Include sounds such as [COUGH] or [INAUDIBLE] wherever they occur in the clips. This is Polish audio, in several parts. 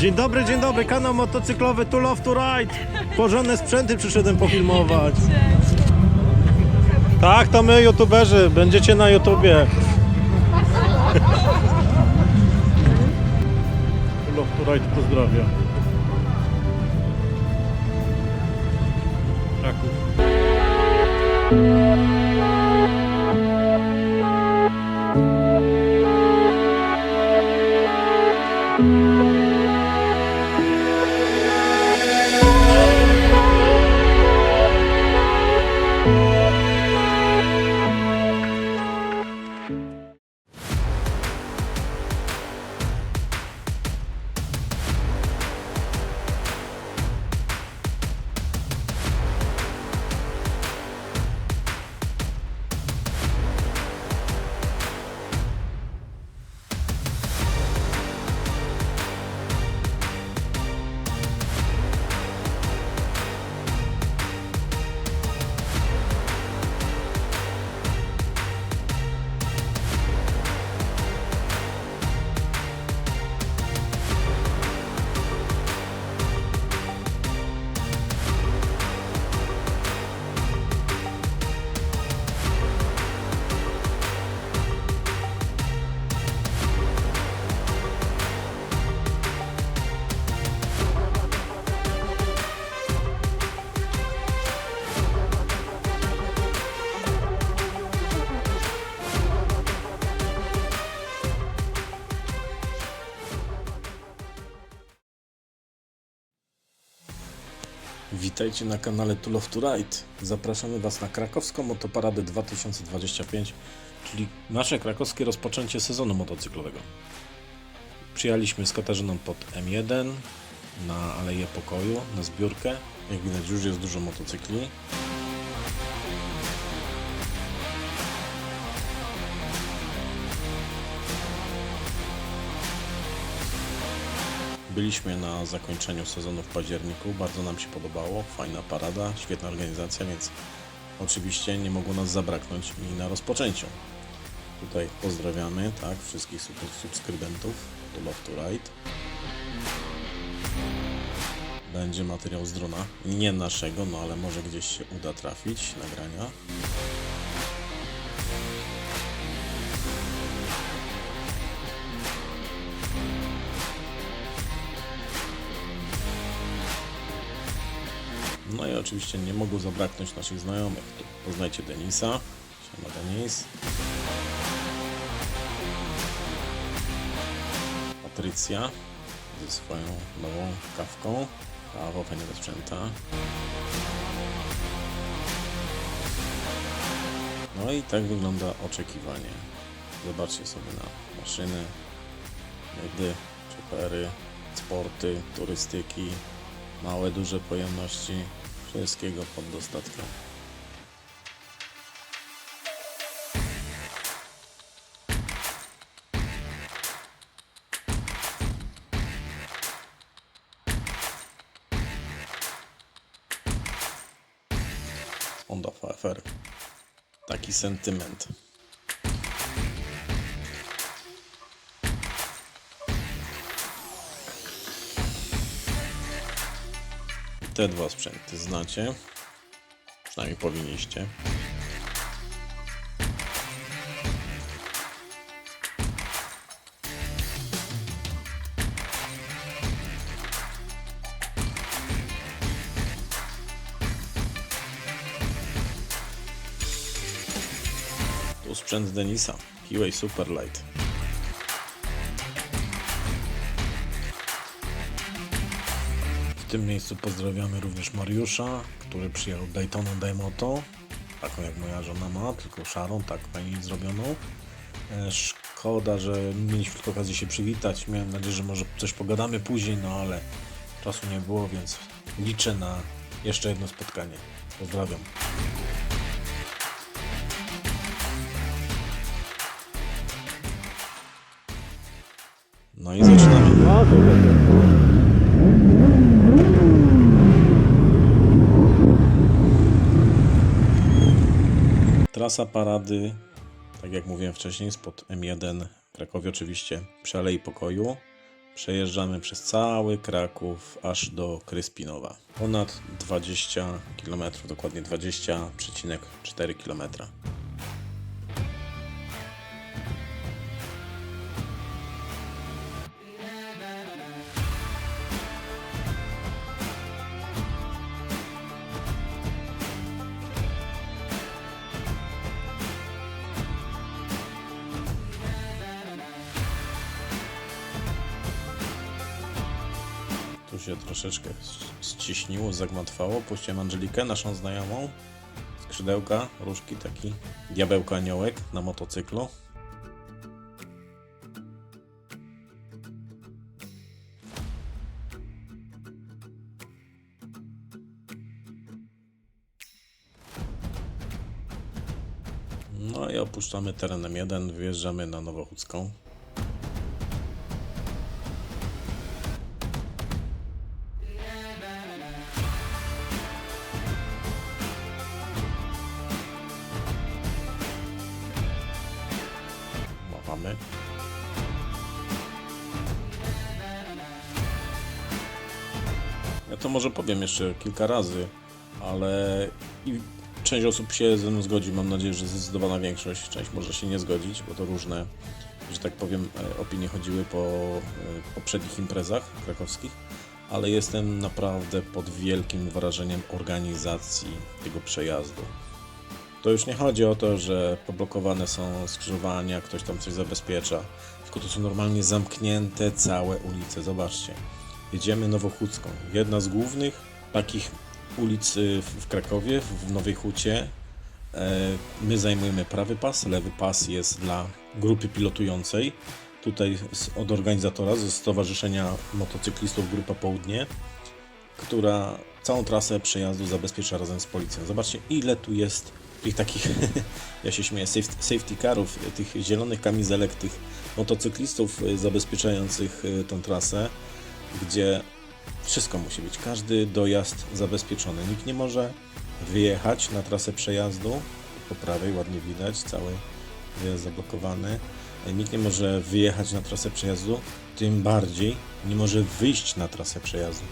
Dzień dobry, dzień dobry, kanał motocyklowy To Love to Ride. Porządne sprzęty przyszedłem pofilmować. Tak, to my youtuberzy, będziecie na YouTubie. [LAUGHS] To Love to Ride pozdrawia. Kraków. Witajcie na kanale Tool of to Ride. Zapraszamy Was na krakowską motoparadę 2025, czyli nasze krakowskie rozpoczęcie sezonu motocyklowego. Przyjechaliśmy z Katarzyną pod M1 na Aleję Pokoju, na zbiórkę. Jak widać już jest dużo motocykli. Byliśmy na zakończeniu sezonu w październiku, bardzo nam się podobało, fajna parada, świetna organizacja, więc oczywiście nie mogło nas zabraknąć i na rozpoczęciu. Tutaj pozdrawiamy, tak, wszystkich subskrybentów do Love to Ride. Będzie materiał z drona, nie naszego, no ale może gdzieś się uda trafić, nagrania. No i oczywiście nie mogło zabraknąć naszych znajomych. Poznajcie Denisa. Siema Denis. Patrycja ze swoją nową kawką. Kawa, fajnie do sprzęta. No i tak wygląda oczekiwanie. Zobaczcie sobie na maszyny, medy, czopery, sporty, turystyki, małe, duże pojemności, wszystkiego pod dostatkiem. Honda VFR. Taki sentyment. Te dwa sprzęty znacie. Przynajmniej powinniście. Tu sprzęt Denisa. Kiway Superlight. Tym miejscu pozdrawiamy również Mariusza, który przyjechał Daytoną Daymoto, taką jak moja żona ma, tylko szarą, tak fajnie zrobioną. E, Szkoda, że mieliśmy tylko okazji się przywitać. Miałem nadzieję, że może coś pogadamy później, no ale czasu nie było, więc liczę na jeszcze jedno spotkanie. Pozdrawiam. No i zaczynamy. Trasa parady, tak jak mówiłem wcześniej, spod M1 Krakowie oczywiście przy Alei Pokoju. Przejeżdżamy przez cały Kraków aż do Kryspinowa. Ponad 20 km, dokładnie 20,4 km. Zagmatwało. Puściłem Angelikę, naszą znajomą. Skrzydełka, różki, taki diabełko aniołek na motocyklu. No i opuszczamy terenem 1, wjeżdżamy na Nowochódzką. Powiem jeszcze kilka razy, ale i część osób się ze mną zgodzi. Mam nadzieję, że zdecydowana większość. Część może się nie zgodzić, bo to różne, że tak powiem, e, opinie chodziły po e, poprzednich imprezach krakowskich, ale jestem naprawdę pod wielkim wrażeniem organizacji tego przejazdu. To już nie chodzi o to, że poblokowane są skrzyżowania, ktoś tam coś zabezpiecza, tylko to są normalnie zamknięte całe ulice. Zobaczcie, jedziemy Nowochódzką, jedna z głównych takich ulic w Krakowie, w Nowej Hucie. E, My zajmujemy prawy pas, lewy pas jest dla grupy pilotującej. Tutaj od organizatora, ze Stowarzyszenia Motocyklistów Grupa Południe która całą trasę przejazdu zabezpiecza razem z policją. Zobaczcie, ile tu jest tych takich, [LAUGHS] ja się śmieję, safety, carów, tych zielonych kamizelek, tych motocyklistów y, zabezpieczających y, tą trasę, gdzie wszystko musi być, każdy dojazd zabezpieczony. Nikt nie może wyjechać na trasę przejazdu, po prawej ładnie widać, cały wyjazd zablokowany. Nikt nie może wyjechać na trasę przejazdu, tym bardziej nie może wyjść na trasę przejazdu.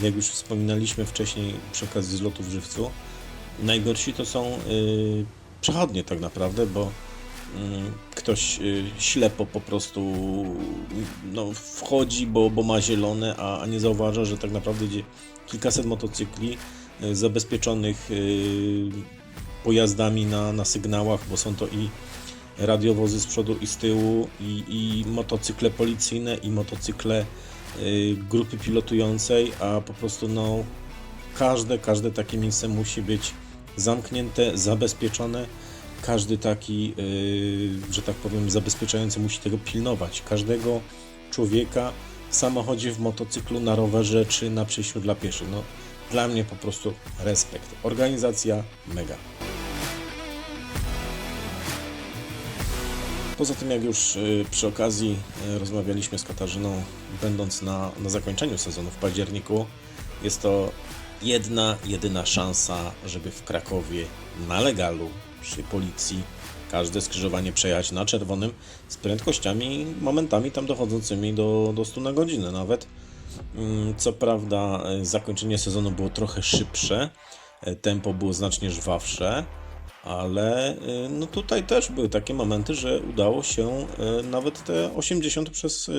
Jak już wspominaliśmy wcześniej przy okazji zlotu w żywcu, najgorsi to są y, przechodnie tak naprawdę, bo ktoś y, ślepo po prostu no, wchodzi, bo, bo ma zielone, a, a nie zauważa, że tak naprawdę idzie kilkaset motocykli y, zabezpieczonych y, pojazdami na, na sygnałach, bo są to i radiowozy z przodu i z tyłu, i, i motocykle policyjne, i motocykle grupy pilotującej, a po prostu no każde, każde takie miejsce musi być zamknięte, zabezpieczone. Każdy taki, y, że tak powiem, zabezpieczający musi tego pilnować. Każdego człowieka w samochodzie, w motocyklu, na rowerze czy na przejściu dla pieszych. No, dla mnie po prostu respekt. Organizacja mega. Poza tym, jak już y, przy okazji y, rozmawialiśmy z Katarzyną, będąc na, na zakończeniu sezonu w październiku, jest to jedna, jedyna szansa, żeby w Krakowie na legalu przy policji każde skrzyżowanie przejechać na czerwonym z prędkościami momentami tam dochodzącymi do, do 100 na godzinę nawet. Mm, Co prawda y, zakończenie sezonu było trochę szybsze, y, tempo było znacznie żwawsze, ale y, no tutaj też były takie momenty, że udało się nawet te 80 przez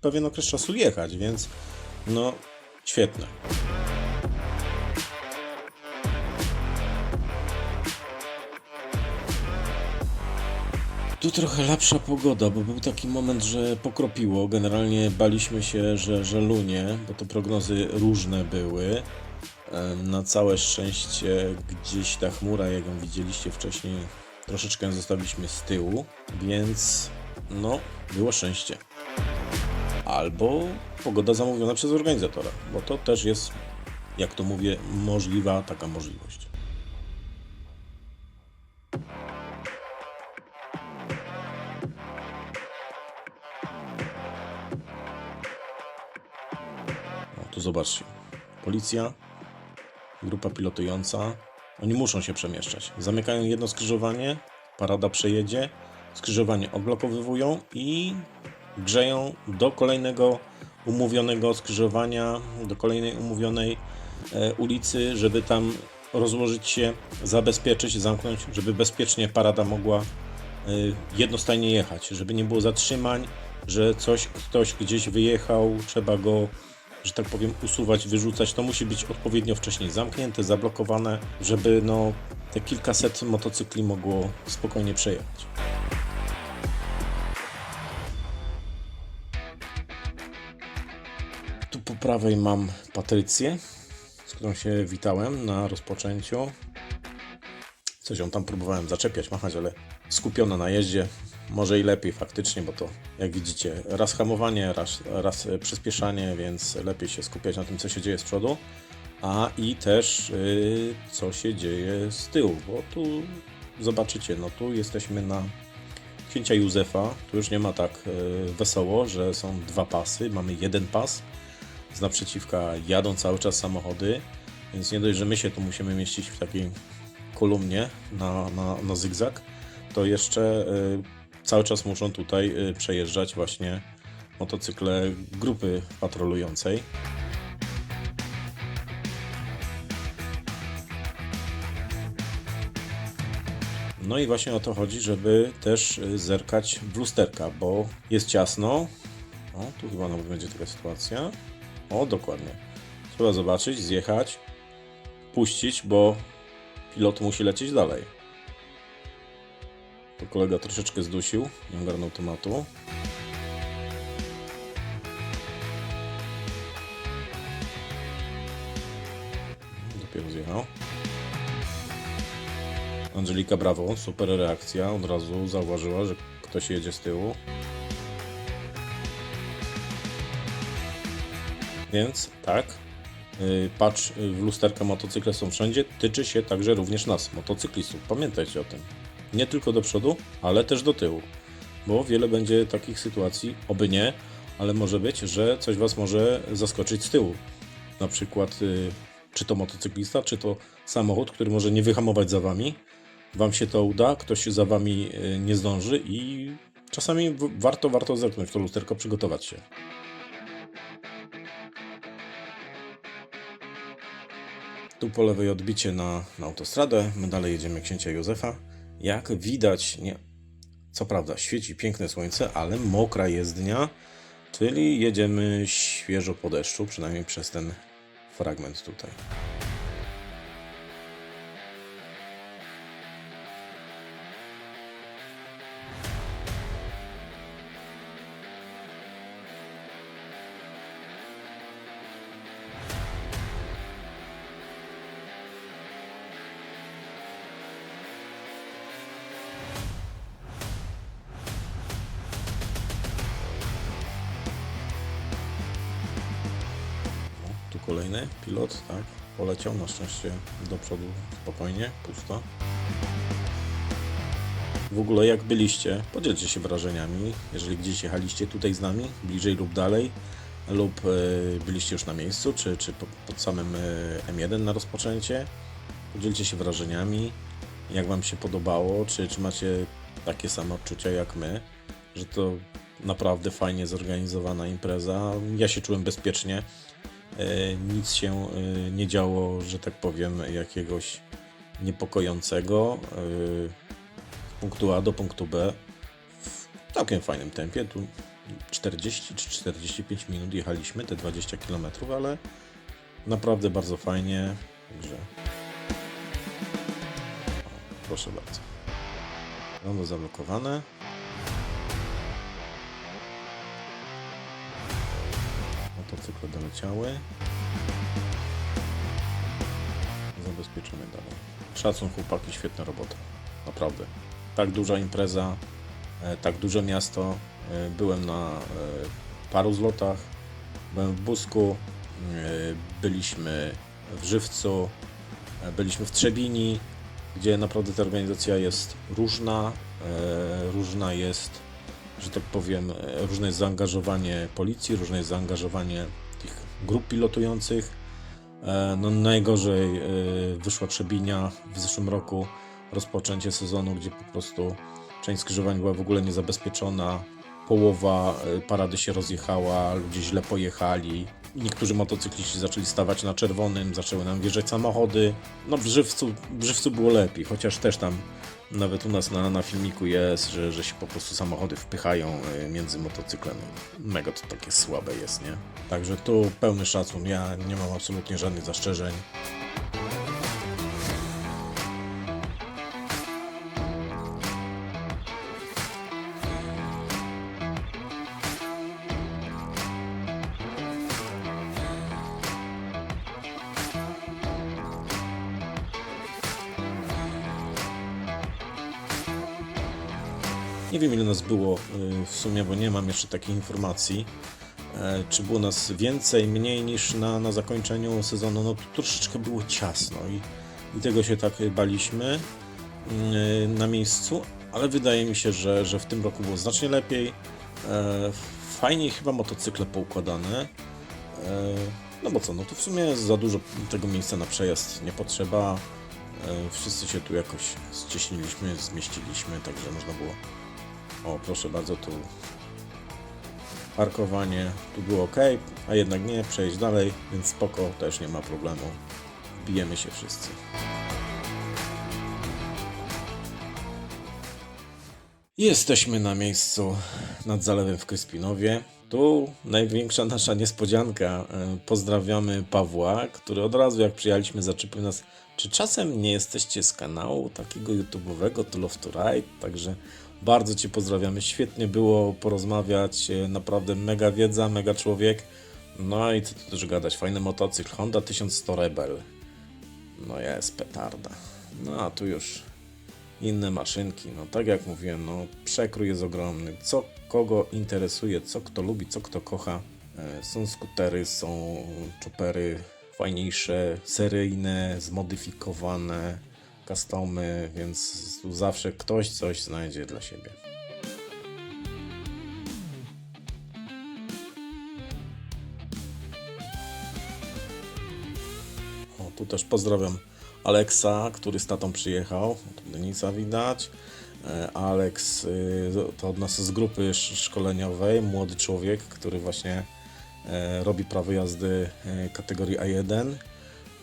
pewien okres czasu jechać, więc no świetne. Tu trochę lepsza pogoda, bo był taki moment, że pokropiło. Generalnie baliśmy się, że, że lunie, bo to prognozy różne były. Na całe szczęście gdzieś ta chmura, jak ją widzieliście wcześniej, troszeczkę zostawiliśmy z tyłu, więc no, było szczęście. Albo pogoda zamówiona przez organizatora, bo to też jest, jak to mówię, możliwa taka możliwość. Zobaczcie. Policja, grupa pilotująca. Oni muszą się przemieszczać. Zamykają jedno skrzyżowanie, parada przejedzie, skrzyżowanie odblokowywują i grzeją do kolejnego umówionego skrzyżowania do kolejnej umówionej e, ulicy, żeby tam rozłożyć się, zabezpieczyć, zamknąć, żeby bezpiecznie parada mogła e, jednostajnie jechać, żeby nie było zatrzymań, że coś, ktoś gdzieś wyjechał, trzeba go, że tak powiem, usuwać, wyrzucać. To musi być odpowiednio wcześniej zamknięte, zablokowane, żeby no, te kilkaset motocykli mogło spokojnie przejechać. Tu po prawej mam Patrycję, z którą się witałem na rozpoczęciu. Coś ją tam próbowałem zaczepiać, machać, ale skupiona na jeździe. Może i lepiej faktycznie, bo to jak widzicie, raz hamowanie, raz, raz e, przyspieszanie, więc lepiej się skupiać na tym, co się dzieje z przodu, a i też y, co się dzieje z tyłu, bo tu zobaczycie, no tu jesteśmy na księcia Józefa. Tu już nie ma tak y, wesoło, że są dwa pasy, mamy jeden pas. Z naprzeciwka jadą cały czas samochody, więc nie dość, że my się tu musimy mieścić w takiej kolumnie na, na, na zygzak, to jeszcze y, cały czas muszą tutaj y, przejeżdżać właśnie motocykle grupy patrolującej. No i właśnie o to chodzi, żeby też y, zerkać w lusterka, bo jest ciasno. O, tu chyba nawet będzie taka sytuacja. O, dokładnie. Trzeba zobaczyć, zjechać, puścić, bo pilot musi lecieć dalej. Kolega troszeczkę zdusił, nie ogarnął tematu. Dopiero zjechał. Angelika brawo, super reakcja, od razu zauważyła, że ktoś jedzie z tyłu. Więc tak, yy, patrz yy, w lusterka motocykle są wszędzie, tyczy się także również nas, motocyklistów. Pamiętajcie o tym. Nie tylko do przodu, ale też do tyłu. Bo wiele będzie takich sytuacji, oby nie, ale może być, że coś Was może zaskoczyć z tyłu. Na przykład, yy, czy to motocyklista, czy to samochód, który może nie wyhamować za Wami. Wam się to uda, ktoś za Wami yy, nie zdąży i czasami warto, warto zerknąć w to lusterko, przygotować się. Tu po lewej odbicie na, na autostradę, my dalej jedziemy księcia Józefa. Jak widać, nie, co prawda świeci piękne słońce, ale mokra jest dnia, czyli jedziemy świeżo po deszczu, przynajmniej przez ten fragment tutaj. Kolejny pilot, tak, poleciał, na szczęście do przodu spokojnie, pusto. W ogóle jak byliście, podzielcie się wrażeniami, jeżeli gdzieś jechaliście tutaj z nami, bliżej lub dalej, lub e, byliście już na miejscu, czy, czy po, pod samym e, M1 na rozpoczęcie. Podzielcie się wrażeniami, jak Wam się podobało, czy, czy macie takie same odczucia jak my, że to naprawdę fajnie zorganizowana impreza. Ja się czułem bezpiecznie. E, Nic się e, nie działo, że tak powiem, jakiegoś niepokojącego. E, Z punktu A do punktu B w całkiem fajnym tempie. Tu 40 czy 45 minut jechaliśmy, te 20 km, ale naprawdę bardzo fajnie. Także proszę bardzo. Rondo zablokowane. Motocykle doleciały. Zabezpieczamy dalej. Szacun chłopaki, świetna robota. Naprawdę. Tak duża impreza, e, tak duże miasto. E, Byłem na e, paru zlotach. Byłem w Busku. Byliśmy w Żywcu. Byliśmy w Trzebini, gdzie naprawdę ta organizacja jest różna. Różna jest że tak powiem, e, różne jest zaangażowanie policji, różne jest zaangażowanie tych grup pilotujących. E, No najgorzej e, wyszła Trzebinia w zeszłym roku, rozpoczęcie sezonu, gdzie po prostu część skrzyżowań była w ogóle niezabezpieczona. połowa parady się rozjechała, ludzie źle pojechali. Niektórzy motocykliści zaczęli stawać na czerwonym, zaczęły nam wjeżdżać samochody. No w Żywcu, w Żywcu było lepiej, chociaż też tam nawet u nas na, na filmiku jest, że, że się po prostu samochody wpychają y, między motocyklem. Mega to takie słabe jest, nie? Także tu pełny szacun, ja nie mam absolutnie żadnych zastrzeżeń. Nie wiem ile nas było y, w sumie, bo nie mam jeszcze takiej informacji. E, Czy było nas więcej, mniej niż na, na zakończeniu sezonu? No troszeczkę było ciasno i, i tego się tak baliśmy y, na miejscu, ale wydaje mi się, że, że w tym roku było znacznie lepiej. E, Fajniej chyba motocykle poukładane. E, No bo co, no tu w sumie za dużo tego miejsca na przejazd nie potrzeba. Wszyscy się tu jakoś ścieśniliśmy, zmieściliśmy, także można było o, proszę bardzo, tu parkowanie, tu było ok, a jednak nie, przejść dalej, więc spoko, też nie ma problemu. Bijemy się wszyscy. Jesteśmy na miejscu nad zalewem w Kryspinowie. Tu największa nasza niespodzianka. E, Pozdrawiamy Pawła, który od razu jak przyjechaliśmy zaczepił nas, czy czasem nie jesteście z kanału takiego YouTube'owego To Love to Ride, także bardzo Cię pozdrawiamy. Świetnie było porozmawiać, e, naprawdę mega wiedza, mega człowiek. No i co tu też gadać, fajny motocykl, Honda 1100 Rebel. No jest petarda. No a tu już inne maszynki. No tak jak mówiłem, no przekrój jest ogromny. Co kogo interesuje, co kto lubi, co kto kocha. E, Są skutery, są choppery fajniejsze, seryjne, zmodyfikowane, customy, więc tu zawsze ktoś coś znajdzie dla siebie. O, tu też pozdrawiam Aleksa, który z tatą przyjechał. Tu Denisa widać. E, Aleks y, to od nas z grupy sz- szkoleniowej, młody człowiek, który właśnie e, robi prawo jazdy e, kategorii A1.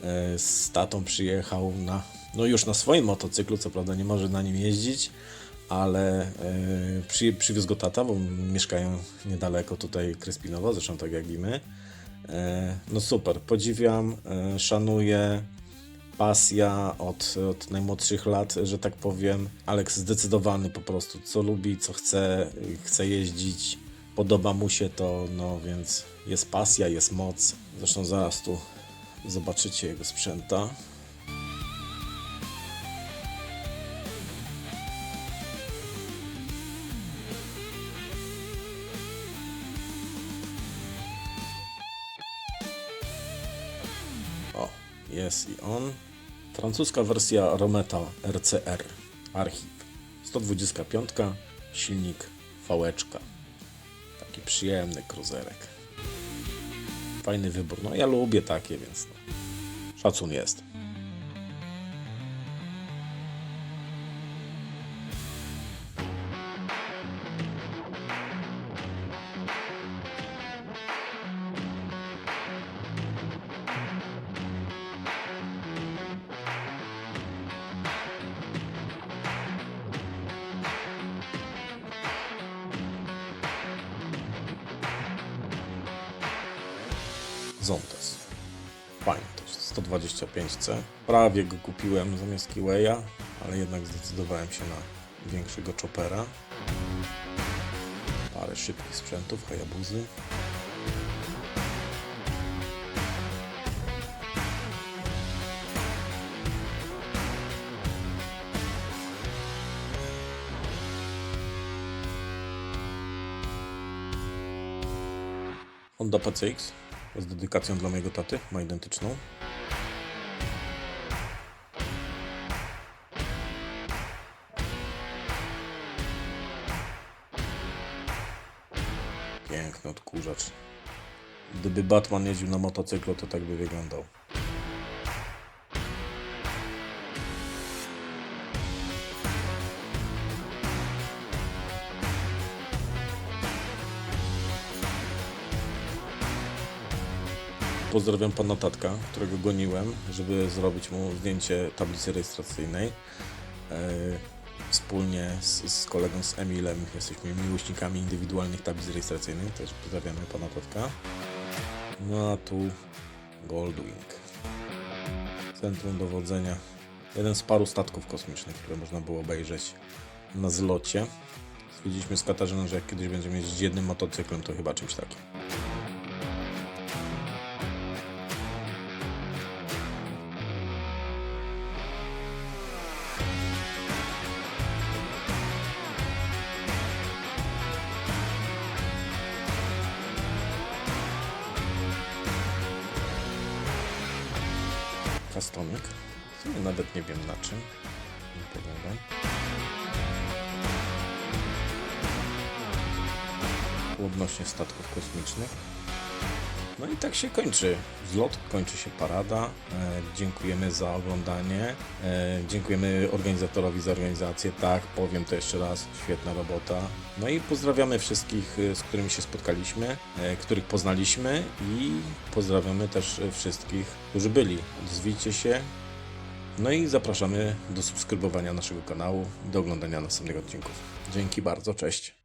E, Z tatą przyjechał na, no już na swoim motocyklu, co prawda nie może na nim jeździć, ale e, przy, przywiózł go tata, bo mieszkają niedaleko tutaj Kryspinowa, zresztą tak jak i my. E, No super, podziwiam, e, szanuję, pasja od, od najmłodszych lat, że tak powiem. Aleks zdecydowany po prostu, co lubi, co chce, chce jeździć, podoba mu się to, no więc jest pasja, jest moc. Zresztą zaraz tu zobaczycie jego sprzęta. I on. Francuska wersja Rometa RCR Archiv. 125, silnik fałeczka. Taki przyjemny kruzerek. Fajny wybór. No ja lubię takie, więc no. szacun jest. Zontes. Fajnie to jest. 125C. Prawie go kupiłem zamiast Kiweya, ale jednak zdecydowałem się na większego chopera. Parę szybkich sprzętów, Hayabuzy. Honda PCX z dedykacją dla mojego taty, ma identyczną. Piękny odkurzacz. Gdyby Batman jeździł na motocyklu, to tak by wyglądał. Pozdrawiam pana Tatka, którego goniłem, żeby zrobić mu zdjęcie tablicy rejestracyjnej. E, Wspólnie z, z kolegą z Emilem jesteśmy miłośnikami indywidualnych tablic rejestracyjnych, też pozdrawiamy pana Tatka. No a tu Goldwing. Centrum dowodzenia. Jeden z paru statków kosmicznych, które można było obejrzeć na zlocie. Stwierdziliśmy z Katarzyną, że jak kiedyś będziemy jeździć jednym motocyklem, to chyba czymś takim. Kastonik. W nawet nie wiem na czym. Nie wam. Odnośnie statków kosmicznych. No i tak się kończy zlot, kończy się parada. E, dziękujemy za oglądanie. E, dziękujemy organizatorowi za organizację. Tak, powiem to jeszcze raz, świetna robota. No i pozdrawiamy wszystkich, e, z którymi się spotkaliśmy, e, których poznaliśmy i pozdrawiamy też wszystkich, którzy byli. Odzwijcie się. No i zapraszamy do subskrybowania naszego kanału do oglądania następnych odcinków. Dzięki bardzo, cześć.